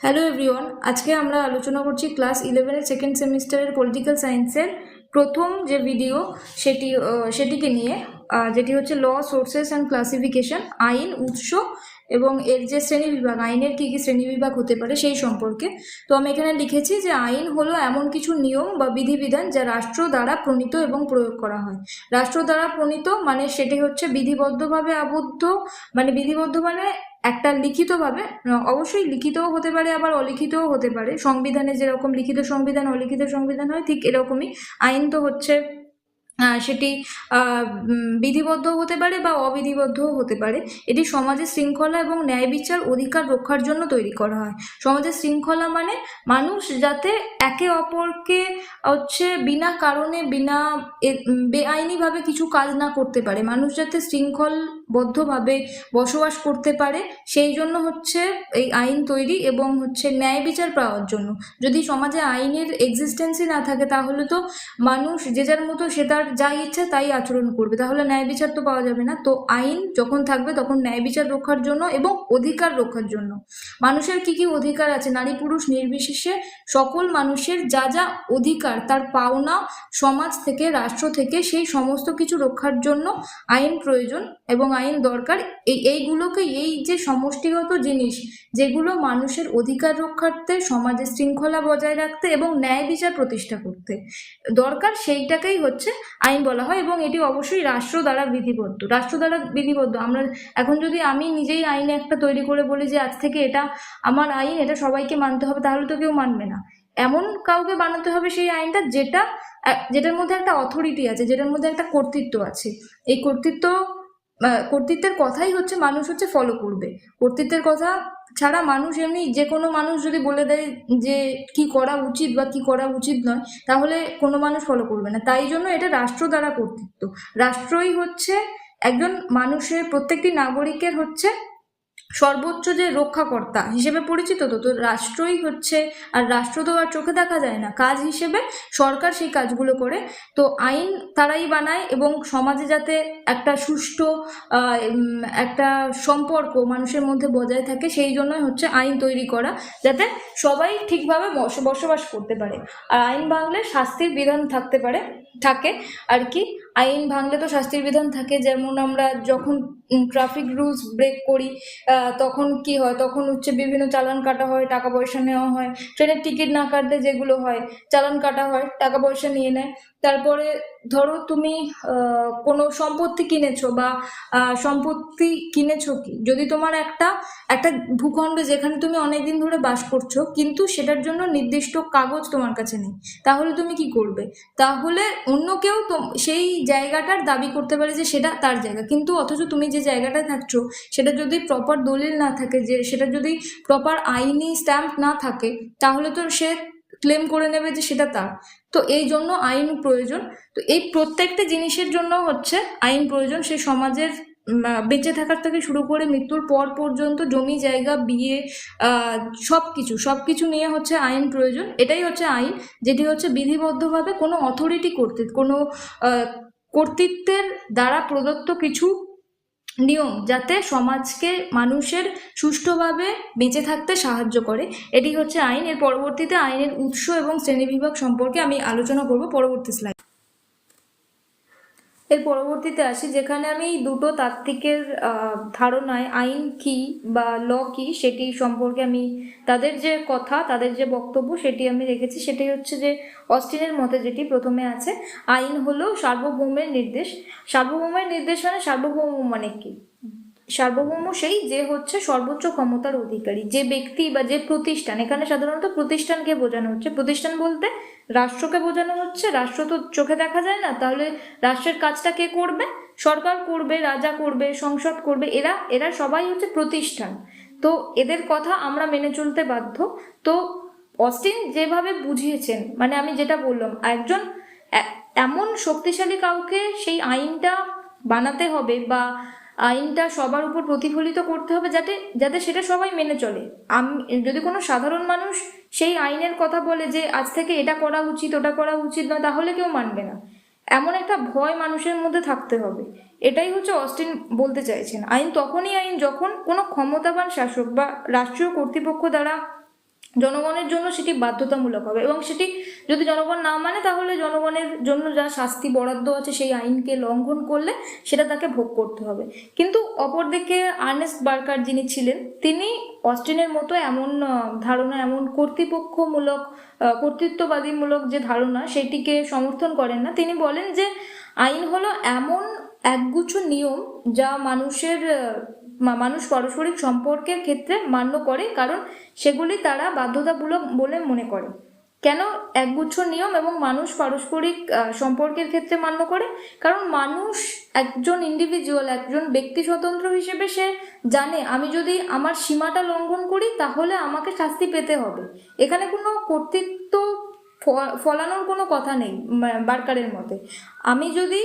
Hello everyone আজকে আমরা আলোচনা করছি ক্লাস ইলেভেনের সেকেন্ড সেমিস্টারের পলিটিক্যাল সায়েন্সের প্রথম যে ভিডিও সেটি সেটিকে নিয়ে। যেটি হচ্ছে ল, সোর্সেস অ্যান্ড ক্লাসিফিকেশন, আইন, উৎস এবং এর যে শ্রেণীবিভাগ আইনের কী কী শ্রেণীবিভাগ হতে পারে সেই সম্পর্কে। তো আমি এখানে লিখেছি যে আইন হলো এমন কিছু নিয়ম বা বিধিবিধান যা রাষ্ট্র দ্বারা প্রণীত এবং প্রয়োগ করা হয়। রাষ্ট্র দ্বারা প্রণীত মানে সেটি হচ্ছে বিধিবদ্ধভাবে আবদ্ধ মানে বিধিবদ্ধ মানে একটা লিখিতভাবে, অবশ্যই লিখিতও হতে পারে, আবার অলিখিতও হতে পারে। সংবিধানে যেরকম লিখিত সংবিধান, অলিখিত সংবিধান হয়, ঠিক এরকমই। আইন তো হচ্ছে সেটি বিধিবদ্ধ হতে পারে বা অবিধিবদ্ধও হতে পারে। এটি সমাজের শৃঙ্খলা এবং ন্যায় বিচার অধিকার রক্ষার জন্য তৈরি করা হয়। সমাজের শৃঙ্খলা মানে মানুষ যাতে একে অপরকে হচ্ছে বিনা কারণে, বিনা বেআইনিভাবে কিছু কাজ না করতে পারে। মানুষ যাতে শৃঙ্খলবদ্ধভাবে বসবাস করতে পারে, সেই জন্য হচ্ছে এই আইন তৈরি এবং হচ্ছে ন্যায় বিচার পাওয়ার জন্য। যদি সমাজে আইনের এক্সিস্টেন্সই না থাকে, তাহলে তো মানুষ যে যার মতো সে তার যা ইচ্ছে তাই আচরণ করবে। তাহলে ন্যায় বিচার তো পাওয়া যাবে না। তো আইন যখন থাকবে, তখন ন্যায় বিচার রক্ষার জন্য এবং অধিকার রক্ষার জন্য। মানুষের কি কি অধিকার আছে? নারী পুরুষ নির্বিশেষে সকল মানুষের যা যা অধিকার তার পাওনা সমাজ থেকে, রাষ্ট্র থেকে, সেই সমস্ত কিছু রক্ষার জন্য আইন প্রয়োজন। এবং আইন দরকার, এই, এইগুলোকে, এই যে সমষ্টিগত জিনিস, যেগুলো মানুষের অধিকার রক্ষার্থে সমাজের শৃঙ্খলা বজায় রাখতে এবং ন্যায় বিচার প্রতিষ্ঠা করতে। দরকার সেইটাকেই হচ্ছে আইন বলা হয় এবং এটি অবশ্যই রাষ্ট্র দ্বারা বিধিবদ্ধ, রাষ্ট্র দ্বারা বিধিবদ্ধ। আমরা এখন যদি আমি নিজেই আইনে একটা তৈরি করে বলি যে আজ থেকে এটা আমার আইন, এটা সবাইকে মানতে হবে, তাহলে তো কেউ মানবে না। এমন কাউকে বানাতে হবে সেই আইনটা যেটা যেটার মধ্যে একটা অথরিটি আছে, যেটার মধ্যে একটা কর্তৃত্ব আছে। এই কর্তৃত্ব কর্তৃত্বের কথাই হচ্ছে মানুষ হচ্ছে ফলো করবে। কর্তৃত্বের কথা ছাড়া মানুষ এমনি যে কোনো মানুষ যদি বলে দেয় যে কি করা উচিত বা কি করা উচিত নয়, তাহলে কোনো মানুষ ফলো করবে না। তাই জন্য এটা রাষ্ট্র দ্বারা কর্তৃত্ব। রাষ্ট্রই হচ্ছে একজন মানুষের, প্রত্যেকটি নাগরিকের হচ্ছে সর্বোচ্চ যে রক্ষাকর্তা হিসেবে পরিচিত তো তো রাষ্ট্রই হচ্ছে আর রাষ্ট্র তো আর চোখে দেখা যায় না। কাজ হিসেবে সরকার সেই কাজগুলো করে। তো আইন তারাই বানায় এবং সমাজে যাতে একটা সুষ্ঠু একটা সম্পর্ক মানুষের মধ্যে বজায় থাকে, সেই জন্যই হচ্ছে আইন তৈরি করা, যাতে সবাই ঠিকভাবে বস- বসবাস করতে পারে। আর আইন ভাঙলে শাস্তির বিধান থাকতে পারে। থাকে আর কি। আইন ভাঙলে তো শাস্তির বিধান থাকে। যেমন আমরা যখন ট্রাফিক রুলস ব্রেক করি তখন কি হয়? তখন হচ্ছে বিভিন্ন চালান কাটা হয়, টাকা পয়সা নেওয়া হয়। ট্রেনের টিকিট না কাটলে যেগুলো হয়, চালান কাটা হয়, টাকা পয়সা নিয়ে নেয়। তারপরে ধরো তুমি কোনো সম্পত্তি কিনেছো বা সম্পত্তি কিনেছো কি? যদি তোমার একটা একটা ভূখণ্ড যেখানে তুমি অনেকদিন ধরে বাস করছ, কিন্তু সেটার জন্য নির্দিষ্ট কাগজ তোমার কাছে নেই, তাহলে তুমি কি করবে? তাহলে অন্য কেউ সেই জায়গাটার দাবি করতে পারে যে সেটা তার জায়গা, কিন্তু অথচ তুমি যে জায়গাটায় থাকছো, সেটা যদি প্রপার দলিল না থাকে, যে সেটা যদি প্রপার আইনি স্ট্যাম্প না থাকে, তাহলে তো সে ক্লেম করে নেবে যে সেটা তার। তো এই জন্য আইন প্রয়োজন। তো এই প্রত্যেকটা জিনিসের জন্য হচ্ছে আইন প্রয়োজন। সে সমাজের বেঁচে থাকার থেকে শুরু করে মৃত্যুর পর পর্যন্ত জমি, জায়গা, বিয়ে সব কিছু সব কিছু নিয়ে হচ্ছে আইন প্রয়োজন। এটাই হচ্ছে আইন, যেটি হচ্ছে বিধিবদ্ধভাবে কোনো অথরিটি কর্তৃত্ব কোনো কর্তৃত্বের দ্বারা প্রদত্ত কিছু নিয়ম যাতে সমাজকে মানুষের সুষ্ঠুভাবে বেঁচে থাকতে সাহায্য করে। এটি হচ্ছে আইন। এর পরবর্তীতে আইনের উৎস এবং শ্রেণীবিভাগ সম্পর্কে আমি আলোচনা করব পরবর্তী স্লাইড এর পরবর্তীতে আসি, যেখানে আমি দুটো তাত্ত্বিকের ধারণায় আইন কি বা ল কি সেটি সম্পর্কে আমি তাদের যে কথা, তাদের যে বক্তব্য সেটি আমি রেখেছি। সেটি হচ্ছে যে অস্টিনের মতে যেটি প্রথমে আছে, আইন হলো সার্বভৌমের নির্দেশ। সার্বভৌমের নির্দেশ মানে সার্বভৌম মানে কি? সার্বভৌম সেই যে হচ্ছে সর্বোচ্চ ক্ষমতার অধিকারী, যে ব্যক্তি বা যে প্রতিষ্ঠান, এখানে সাধারণত প্রতিষ্ঠানকে বোঝানো হচ্ছে। প্রতিষ্ঠান বলতে রাষ্ট্রকে বোঝানো হচ্ছে। রাষ্ট্র তো চোখে দেখা যায় না। তাহলে রাষ্ট্রের কাজটা কে করবে? সরকার করবে, রাজা করবে, সংসদ করবে, এরা এরা সবাই হচ্ছে প্রতিষ্ঠান। তো এদের কথা আমরা মেনে চলতে বাধ্য। তো অস্টিন যেভাবে বুঝিয়েছেন মানে আমি যেটা বললাম, একজন এমন শক্তিশালী কাউকে সেই আইনটা বানাতে হবে বা আইনটা সবার উপর প্রতিফলিত করতে হবে যাতে যাতে সেটা সবাই মেনে চলে। আমি, যদি কোনো সাধারণ মানুষ সেই আইনের কথা বলে যে, আজ থেকে এটা করা উচিত, ওটা করা উচিত না তাহলে কেউ মানবে না। এমন একটা ভয় মানুষের মধ্যে থাকতে হবে। এটাই হচ্ছে অস্টিন বলতে চাইছেন। আইন তখনই আইন যখন কোনো ক্ষমতাবান শাসক বা রাষ্ট্রীয় কর্তৃপক্ষ দ্বারা জনগণের জন্য সেটি বাধ্যতামূলক হবে এবং সেটি যদি জনগণ না মানে তাহলে জনগণের জন্য যা শাস্তি বরাদ্দ আছে সেই আইনকে লঙ্ঘন করলে সেটা তাকে ভোগ করতে হবে। কিন্তু অপরদিকে আর্নেস্ট বার্কার যিনি ছিলেন, তিনি অস্টিনের মতো এমন ধারণা, এমন কর্তৃপক্ষমূলক কর্তৃত্ববাদীমূলক যে ধারণা সেটিকে সমর্থন করেন না। তিনি বলেন যে আইন হলো এমন একগুচ্ছ নিয়ম যা মানুষের মানুষ পারস্পরিক সম্পর্কের ক্ষেত্রে মান্য করে, কারণ সেগুলি তারা বাধ্যতামূলক বলে মনে করে। কেন একগুচ্ছ নিয়ম এবং মানুষ পারস্পরিক সম্পর্কের ক্ষেত্রে মান্য করে? কারণ মানুষ একজন ইন্ডিভিজুয়াল একজন ব্যক্তি স্বতন্ত্র হিসেবে সে জানে, আমি যদি আমার সীমাটা লঙ্ঘন করি, তাহলে আমাকে শাস্তি পেতে হবে। এখানে কোনো কর্তৃত্ব ফলানোর কোনো কথা নেই বার্কারের মতে। আমি যদি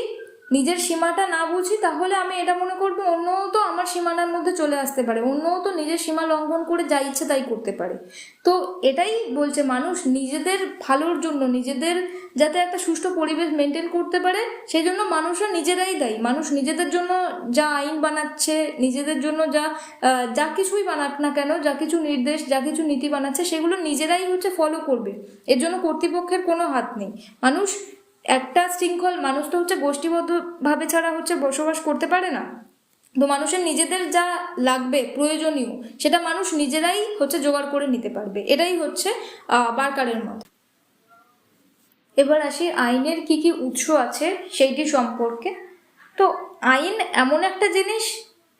নিজের সীমাটা না বুঝি, তাহলে আমি এটা মনে করব অন্যও তো আমার সীমানার মধ্যে চলে আসতে পারে। অন্যও তো নিজের সীমা লঙ্ঘন করে যা ইচ্ছে তাই করতে পারে। তো এটাই বলছে মানুষ, নিজেদের ভালোর জন্য, নিজেদের যাতে একটা সুষ্ঠু পরিবেশ মেনটেন করতে পারে সেই জন্য মানুষরা নিজেরাই দায়ী। মানুষ নিজেদের জন্য যা আইন বানাচ্ছে, নিজেদের জন্য যা যা কিছুই বানাক না কেন, যা কিছু নির্দেশ, যা কিছু নীতি বানাচ্ছে, সেগুলো নিজেরাই হচ্ছে ফলো করবে। এর জন্য কর্তৃপক্ষের কোনো হাত নেই। মানুষ একটা শৃঙ্খল, মানুষ তো হচ্ছে গোষ্ঠীবদ্ধভাবে ছাড়া হচ্ছে বসবাস করতে পারে না। তো মানুষের নিজেদের যা লাগবে, প্রয়োজনীয়, সেটা মানুষ নিজেরাই হচ্ছে জোগাড় করে নিতে পারবে। এটাই হচ্ছে বার্কারের মত। এবার আসি, আইনের কি কি উৎস আছে সেইটি সম্পর্কে। তো আইন এমন একটা জিনিস,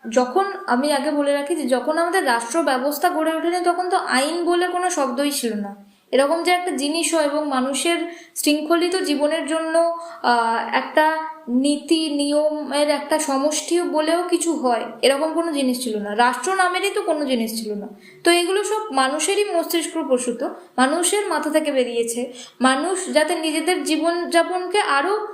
যখন আমি আগে বলে রাখি যে যখন আমাদের রাষ্ট্র ব্যবস্থা গড়ে ওঠেনি, তখন তো আইন বলে কোনো শব্দই ছিল না। এরকম যে একটা জিনিস হয় এবং মানুষের শৃঙ্খলিত জীবনের জন্য একটা নীতি, নিয়মের একটা সমষ্টি বলেও কিছু হয়। এরকম কোনো জিনিস ছিল না। রাষ্ট্র নামেরই তো কোনো জিনিস ছিল না। তো এগুলো সব মানুষেরই মস্তিষ্ক প্রসূত। মানুষের মাথা থেকে বেরিয়েছে। মানুষ যাতে নিজেদের জীবনযাপনকে আরও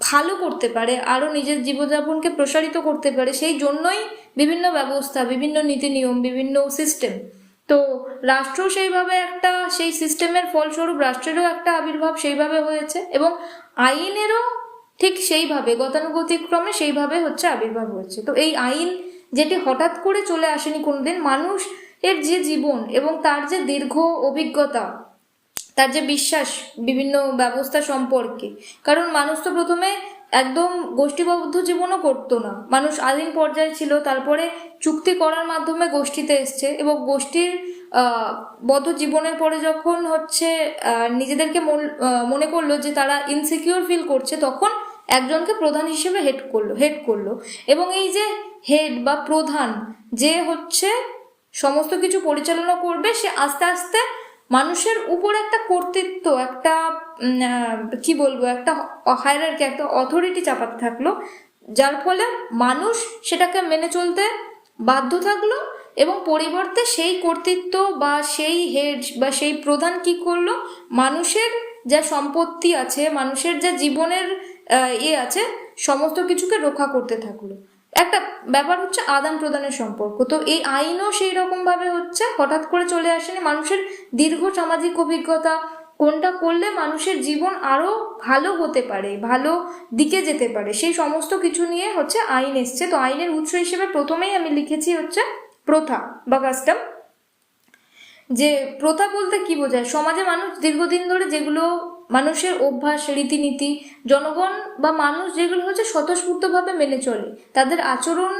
ভালো করতে পারে আরও নিজের জীবনযাপনকে প্রসারিত করতে পারে, সেই জন্যই বিভিন্ন ব্যবস্থা, বিভিন্ন নীতি, নিয়ম, বিভিন্ন সিস্টেম তো রাষ্ট্র সেইভাবে একটা, সেই সিস্টেমের ফলস্বরূপ রাষ্ট্রেরও একটা আবির্ভাব সেইভাবে হয়েছে এবং আইনেরও ঠিক সেইভাবে, গতানুগতিক ক্রমে সেইভাবে হচ্ছে আবির্ভাব হয়েছে। তো এই আইন যেটি হঠাৎ করে চলে আসেনি কোনোদিন, মানুষ এর যে জীবন এবং তার যে দীর্ঘ অভিজ্ঞতা, তার যে বিশ্বাস বিভিন্ন ব্যবস্থা সম্পর্কে, কারণ মানুষ তো প্রথমে একদম গোষ্ঠীবদ্ধ জীবনও করতো না। মানুষ আদিম পর্যায়ে ছিল, তারপরে চুক্তি করার মাধ্যমে গোষ্ঠীতে এসছে এবং গোষ্ঠীর বদ্ধ জীবনের পরে যখন হচ্ছে নিজেদেরকে মনে করল যে তারা ইনসিকিউর ফিল করছে, তখন একজনকে প্রধান হিসেবে হেড করল হেড করল। এবং এই যে হেড বা প্রধান, যে হচ্ছে সমস্ত কিছু পরিচালনা করবে, সে আস্তে আস্তে মানুষের উপর একটা কর্তৃত্ব, একটা কি বলব, একটা হায়ারার্কি একটা অথরিটি চাপাতে থাকল। যার ফলে মানুষ সেটাকে মেনে চলতে বাধ্য থাকল এবং পরিবর্তে সেই কর্তৃত্ব বা সেই হেড বা সেই প্রধান কি করল? মানুষের যা সম্পত্তি আছে, মানুষের যা জীবনের ইয়ে আছে, সমস্ত কিছুকে রক্ষা করতে থাকল। একটা ব্যাপার হচ্ছে আদান প্রদানের সম্পর্ক। তো এই আইনও সেই রকম ভাবে হচ্ছে, হঠাৎ করে চলে আসেনি। মানুষের দীর্ঘ সামাজিক অভিজ্ঞতা, কোনটা করলে মানুষের জীবন আরও ভালো হতে পারে, ভালো দিকে যেতে পারে, সেই সমস্ত কিছু নিয়ে হচ্ছে আইন এসছে। তো আইনের উৎস হিসেবে প্রথমেই আমি লিখেছি হচ্ছে প্রথা বা কাস্টম। যে প্রথা বলতে কি বোঝায়? সমাজে মানুষ দীর্ঘদিন ধরে যেগুলো মানুষের অভ্যাস, রীতিনীতি, জনগণ বা মানুষ যেগুলো হচ্ছে স্বতঃস্ফূর্তভাবে মেনে চলে। তাদের আচরণ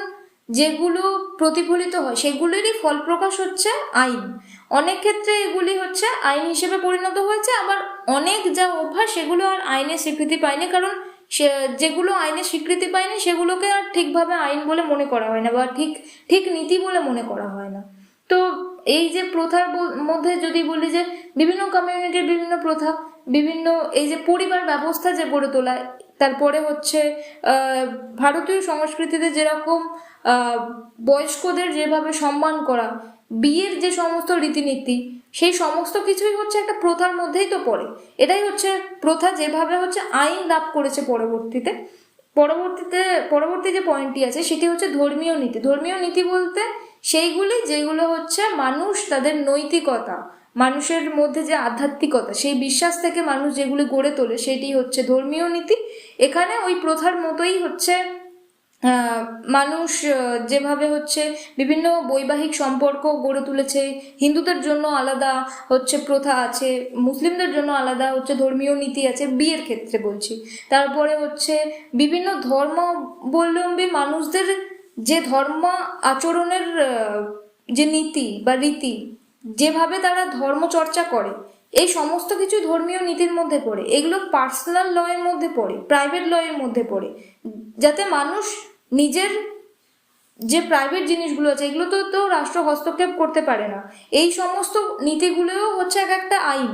যেগুলো প্রতিফলিত হয়, সেগুলোরই ফল প্রকাশ হচ্ছে আইন। অনেক ক্ষেত্রে এগুলি হচ্ছে আইন হিসেবে পরিণত হয়েছে, আবার অনেক যা অভ্যাস সেগুলো আর আইনের স্বীকৃতি পায়নি, কারণ সে, যেগুলো আইনের স্বীকৃতি পায়নি, সেগুলোকে আর ঠিকভাবে আইন বলে মনে করা হয় না বা ঠিক ঠিক নীতি বলে মনে করা হয় না। তো এই যে প্রথার মধ্যে যদি বলি যে বিভিন্ন কমিউনিটির বিভিন্ন প্রথা, বিভিন্ন এই যে পরিবার ব্যবস্থা যে গড়ে তোলা, তারপরে হচ্ছে ভারতীয় সংস্কৃতিতে যেরকম বয়স্কদের যেভাবে সম্মান করা, বিয়ের যে সমস্ত রীতিনীতি, সেই সমস্ত কিছুই হচ্ছে একটা প্রথার মধ্যেই তো পড়ে। এটাই হচ্ছে প্রথা যেভাবে হচ্ছে আইন লাভ করেছে পরবর্তীতে। পরবর্তীতে, পরবর্তী যে পয়েন্টটি আছে, সেটি হচ্ছে ধর্মীয় নীতি। ধর্মীয় নীতি বলতে সেইগুলি যেগুলো হচ্ছে মানুষ তাদের নৈতিকতা, মানুষের মধ্যে যে আধ্যাত্মিকতা, সেই বিশ্বাস থেকে মানুষ যেগুলি গড়ে তোলে সেটি হচ্ছে ধর্মীয় নীতি। এখানে ওই প্রথার মতোই হচ্ছে মানুষ যেভাবে হচ্ছে বিভিন্ন বৈবাহিক সম্পর্ক গড়ে তুলেছে, হিন্দুদের জন্য আলাদা হচ্ছে প্রথা আছে, মুসলিমদের জন্য আলাদা হচ্ছে ধর্মীয় নীতি আছে, বিয়ের ক্ষেত্রে বলছি। তারপরে হচ্ছে বিভিন্ন ধর্মাবলম্বী মানুষদের যে ধর্ম আচরণের যে নীতি বা রীতি, যেভাবে তারা ধর্ম চর্চা করে, এই সমস্ত কিছু ধর্মীয় নীতির মধ্যে পড়ে। এগুলো পার্সোনাল ল এর মধ্যে পড়ে প্রাইভেট ল এর মধ্যে পড়ে। যাতে মানুষ নিজের যে প্রাইভেট জিনিসগুলো আছে, এগুলো তো তো রাষ্ট্র হস্তক্ষেপ করতে পারে না। এই সমস্ত নীতিগুলোও হচ্ছে এক একটা আইন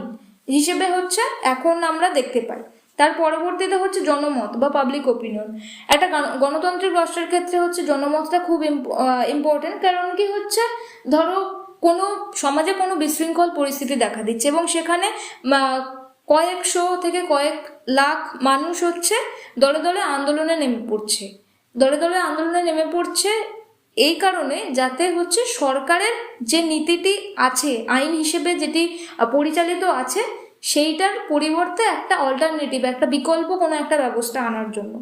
হিসেবে হচ্ছে এখন আমরা দেখতে পাই। তার পরবর্তীতে হচ্ছে জনমত বা পাবলিক ওপিনিয়ন একটা গণ- গণতান্ত্রিক রাষ্ট্রের ক্ষেত্রে হচ্ছে জনমতটা খুব ইম্পর্টেন্ট কারণ কি হচ্ছে, ধরো কোনো, সমাজে কোনো বিশৃঙ্খল পরিস্থিতি দেখা দিচ্ছে এবং সেখানে কয়েকশো থেকে কয়েক লাখ মানুষ হচ্ছে দলে দলে আন্দোলনে নেমে পড়ছে। দলে দলে আন্দোলনে নেমে পড়ছে এই কারণে যাতে হচ্ছে সরকারের যে নীতিটি আছে, আইন হিসেবে যেটি পরিচালিত আছে সেইটার পরিবর্তে একটা অল্টারনেটিভ একটা বিকল্প কোনো একটা ব্যবস্থা আনার জন্য।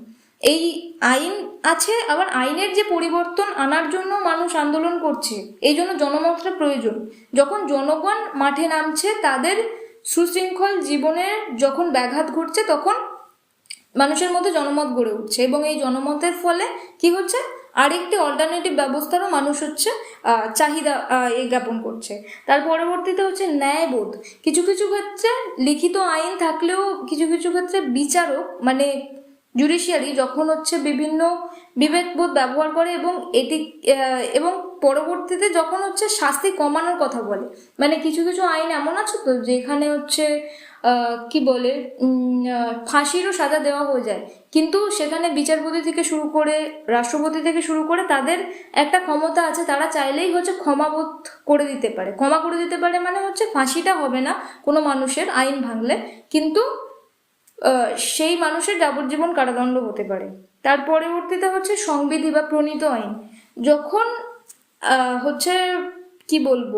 এই আইন আছে, আবার আইনের যে পরিবর্তন আনার জন্য মানুষ আন্দোলন করছে, এই জন্য জনমতটা প্রয়োজন। যখন জনগণ মাঠে নামছে, তাদের সুশৃঙ্খল জীবনের যখন ব্যাঘাত ঘটছে, তখন মানুষের মধ্যে জনমত গড়ে উঠছে এবং এই জনমতের ফলে কি হচ্ছে? আরেকটি অল্টারনেটিভ ব্যবস্থারও মানুষ হচ্ছে চাহিদা জ্ঞাপন করছে। তার পরবর্তীতে হচ্ছে ন্যায়বোধ। কিছু কিছু ক্ষেত্রে লিখিত আইন থাকলেও কিছু কিছু ক্ষেত্রে বিচারক মানে জুডিশিয়ারি যখন হচ্ছে বিভিন্ন বিবেকবোধ ব্যবহার করে এবং এটি এবং পরবর্তীতে যখন হচ্ছে শাস্তি কমানোর কথা বলে। মানে কিছু কিছু আইন এমন আছে তো, যেখানে হচ্ছে কি বলে ফাঁসিরও সাজা দেওয়া হয়ে যায়। কিন্তু সেখানে বিচারপতি থেকে শুরু করে, রাষ্ট্রপতি থেকে শুরু করে তাদের একটা ক্ষমতা আছে, তারা চাইলেই হচ্ছে ক্ষমাবোধ করে দিতে পারে। ক্ষমা করে দিতে পারে মানে হচ্ছে ফাঁসিটা হবে না কোনো মানুষের আইন ভাঙলে। কিন্তু সেই মানুষের যাবজ্জীবন কারাদণ্ড হতে পারে। তার পরবর্তীতে হচ্ছে সংবিধি বা প্রণীত আইন। যখন হচ্ছে কি বলব,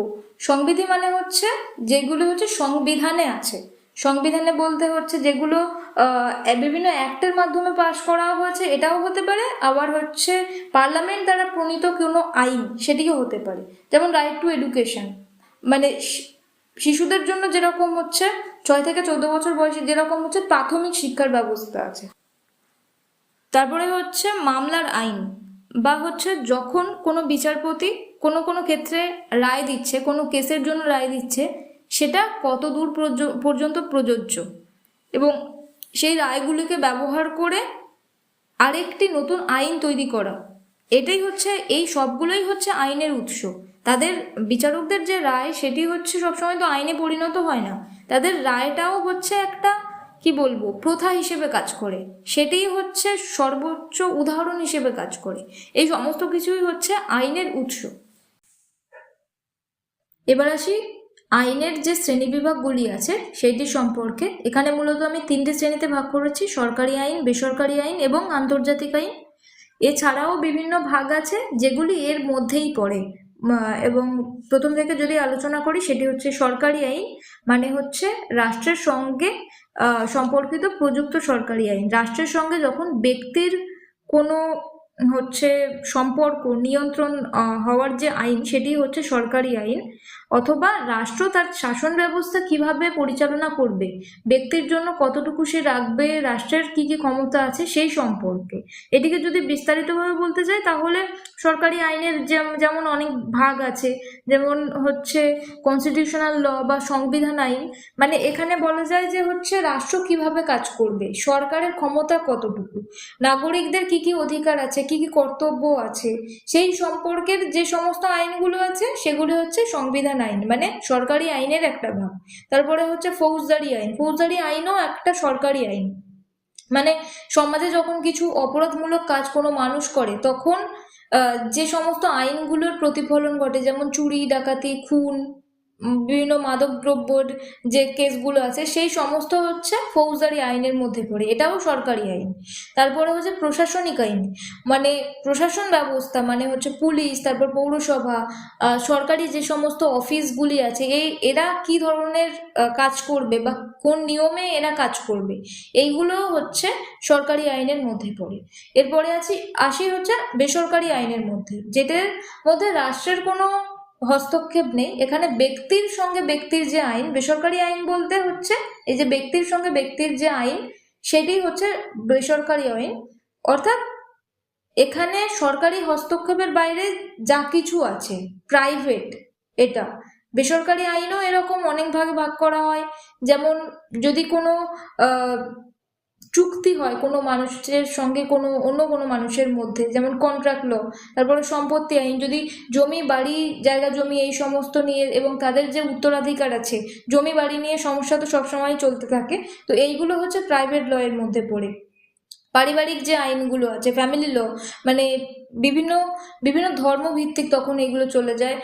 সংবিধি মানে হচ্ছে যেগুলো হচ্ছে সংবিধানে আছে। সংবিধানে বলতে হচ্ছে যেগুলো বিভিন্ন অ্যাক্টের মাধ্যমে পাশ করা হয়েছে, এটাও হতে পারে। আবার হচ্ছে পার্লামেন্ট দ্বারা প্রণীত কোনো আইন, সেটিও হতে পারে। যেমন রাইট টু এডুকেশন মানে শিশুদের জন্য যেরকম হচ্ছে, ছয় থেকে চোদ্দ বছর বয়সে যেরকম হচ্ছে, প্রাথমিক শিক্ষার ব্যবস্থা আছে। তারপরে হচ্ছে মামলার আইন, বা হচ্ছে যখন কোনো বিচারপতি কোনো কোনো ক্ষেত্রে রায় দিচ্ছে, কোনো কেসের জন্য রায় দিচ্ছে সেটা কত দূর পর্যন্ত প্রযোজ্য? এবং সেই রায়গুলিকে ব্যবহার করে আরেকটি নতুন আইন তৈরি করা। এটাই হচ্ছে, এই সবগুলোই হচ্ছে আইনের উৎস। তাদের বিচারকদের যে রায়, সেটি হচ্ছে সবসময় তো আইনে পরিণত হয় না। তাদের রায়টাও হচ্ছে একটা, কি বলব, প্রথা হিসেবে কাজ করে। সেটাই হচ্ছে সর্বোচ্চ উদাহরণ হিসেবে কাজ করে। এই সমস্ত কিছুই হচ্ছে আইনের উৎস। এবার আসি আইনের যে শ্রেণীবিভাগগুলি আছে, সেইটি সম্পর্কে এখানে মূলত আমি তিনটে শ্রেণীতে ভাগ করেছি, সরকারি আইন, বেসরকারি আইন এবং আন্তর্জাতিক আইন। এছাড়াও বিভিন্ন ভাগ আছে, যেগুলি এর মধ্যেই পড়ে। এবং প্রথম থেকে যদি আলোচনা করি, সেটি হচ্ছে সরকারি আইন মানে হচ্ছে রাষ্ট্রের সঙ্গে সম্পর্কিত প্রযুক্ত সরকারি আইন। রাষ্ট্রের সঙ্গে যখন ব্যক্তির কোনো হচ্ছে সম্পর্ক নিয়ন্ত্রণ হওয়ার যে আইন, সেটি হচ্ছে সরকারি আইন। অথবা রাষ্ট্র তার শাসন ব্যবস্থা কীভাবে পরিচালনা করবে? ব্যক্তির জন্য কতটুকু সে রাখবে? রাষ্ট্রের কি কি ক্ষমতা আছে? সেই সম্পর্কে। এটিকে যদি বিস্তারিতভাবে বলতে যাই, তাহলে সরকারি আইনের যেমন অনেক ভাগ আছে, যেমন হচ্ছে কনস্টিটিউশনাল ল বা সংবিধান আইন মানে এখানে বলা যায় যে হচ্ছে রাষ্ট্র কীভাবে কাজ করবে? সরকারের ক্ষমতা কতটুকু? নাগরিকদের কি কি অধিকার আছে? কি কি কর্তব্য আছে? সেই সম্পর্কের যে সমস্ত আইনগুলো আছে, সেগুলো হচ্ছে সংবিধান আইন মানে সরকারি আইনের একটা ভাগ। তারপরে হচ্ছে ফৌজদারি আইন। ফৌজদারি আইনও একটা সরকারি আইন। মানে সমাজে যখন কিছু অপরাধমূলক কাজ কোনো মানুষ করে, তখন যে সমস্ত আইনগুলোর প্রতিফলন ঘটে, যেমন চুরি, ডাকাতি, খুন বিভিন্ন মাদক দ্রব্যর যে কেসগুলো আছে, সেই সমস্ত হচ্ছে ফৌজদারি আইনের মধ্যে পড়ে। এটাও সরকারি আইন। তারপরে হচ্ছে প্রশাসনিক আইন। মানে প্রশাসন ব্যবস্থা মানে হচ্ছে পুলিশ, তারপর পৌরসভা সরকারি যে সমস্ত অফিসগুলি আছে এই এরা কি ধরনের কাজ করবে বা কোন নিয়মে এরা কাজ করবে, এইগুলো হচ্ছে সরকারি আইনের মধ্যে পড়ে। এরপরে আছি, আসি হচ্ছে বেসরকারি আইনের মধ্যে, যেটার মধ্যে রাষ্ট্রের কোনো হস্তক্ষেপ নেই। এখানে ব্যক্তির সঙ্গে ব্যক্তির যে আইন, বেসরকারি আইন বলতে হচ্ছে, এই যে ব্যক্তির সঙ্গে ব্যক্তির যে আইন, সেটি হচ্ছে বেসরকারি আইন। অর্থাৎ এখানে সরকারি হস্তক্ষেপের বাইরে যা কিছু আছে প্রাইভেট এটা। বেসরকারি আইনও এরকম অনেক ভাগে ভাগ করা হয়। যেমন যদি কোনো চুক্তি হয় কোনো মানুষের সঙ্গে কোনো, অন্য কোনো মানুষের মধ্যে, যেমন কন্ট্রাক্ট ল তারপরে সম্পত্তি আইন, যদি জমি, বাড়ি, জায়গা, জমি এই সমস্ত নিয়ে এবং তাদের যে উত্তরাধিকার আছে, জমি, বাড়ি নিয়ে সমস্যা তো সবসময় চলতে থাকে, তো এইগুলো হচ্ছে প্রাইভেট ল এর মধ্যে পড়ে। পারিবারিক যে আইনগুলো আছে ফ্যামিলি ল মানে বিভিন্ন বিভিন্ন ধর্মভিত্তিক তখন এগুলো চলে যায়।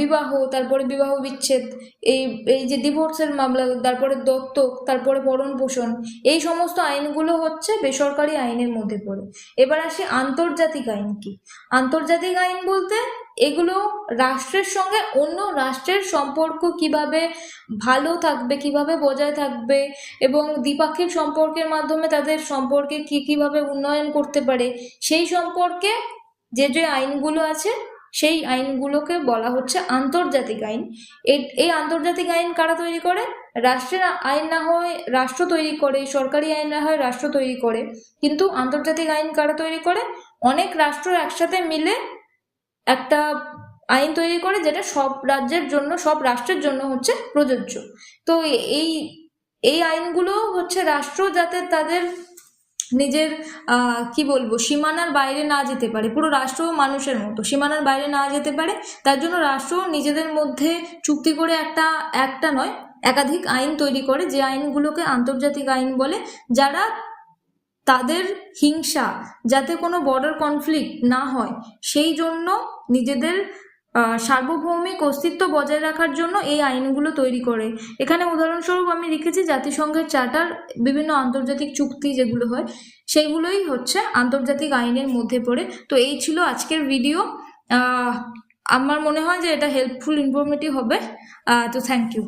বিবাহ, তারপরে বিবাহ বিচ্ছেদ, এই এই যে ডিভোর্সের মামলা, তারপরে দত্তক, তারপরে পরণ পোষণ, এই সমস্ত আইনগুলো হচ্ছে বেসরকারি আইনের মধ্যে পড়ে। এবার আসি আন্তর্জাতিক আইন কি? আন্তর্জাতিক আইন বলতে এগুলো রাষ্ট্রের সঙ্গে অন্য রাষ্ট্রের সম্পর্ক কীভাবে ভালো থাকবে, কীভাবে বজায় থাকবে এবং দ্বিপাক্ষিক সম্পর্কের মাধ্যমে তাদের সম্পর্কে কি কীভাবে উন্নয়ন করতে পারে, সেই সম্পর্কে যে যে আইনগুলো আছে, সেই আইনগুলোকে বলা হচ্ছে আন্তর্জাতিক আইন। এই- আন্তর্জাতিক আইন কারা তৈরি করে? রাষ্ট্রের আইন না হয় রাষ্ট্র তৈরি করে, সরকারি আইন না হয় রাষ্ট্র তৈরি করে। কিন্তু আন্তর্জাতিক আইন কারা তৈরি করে? অনেক রাষ্ট্র একসাথে মিলে একটা আইন তৈরি করে যেটা সব রাজ্যের জন্য, সব রাষ্ট্রের জন্য হচ্ছে প্রযোজ্য। তো এই এই আইনগুলো হচ্ছে রাষ্ট্র যাতে তাদের নিজের কি বলব, সীমানার বাইরে না যেতে পারে। পুরো রাষ্ট্র মানুষের মতো, সীমানার বাইরে না যেতে পারে। তার জন্য রাষ্ট্র নিজেদের মধ্যে চুক্তি করে একটা একটা নয়, একাধিক আইন তৈরি করে, যে আইনগুলোকে আন্তর্জাতিক আইন বলে, যারা তাদের হিংসা যাতে কোনো বর্ডার কনফ্লিক্ট না হয়, সেই জন্য নিজেদের সার্বভৌমিক অস্তিত্ব বজায় রাখার জন্য এই আইনগুলো তৈরি করে। এখানে উদাহরণস্বরূপ আমি লিখেছি, জাতিসংঘের চার্টার, বিভিন্ন আন্তর্জাতিক চুক্তি যেগুলো হয়, সেইগুলোই হচ্ছে আন্তর্জাতিক আইনের মধ্যে পড়ে। তো এই ছিল আজকের ভিডিও আমার মনে হয় যে এটা হেল্পফুল ইনফরমেটিভ হবে। তো থ্যাংক ইউ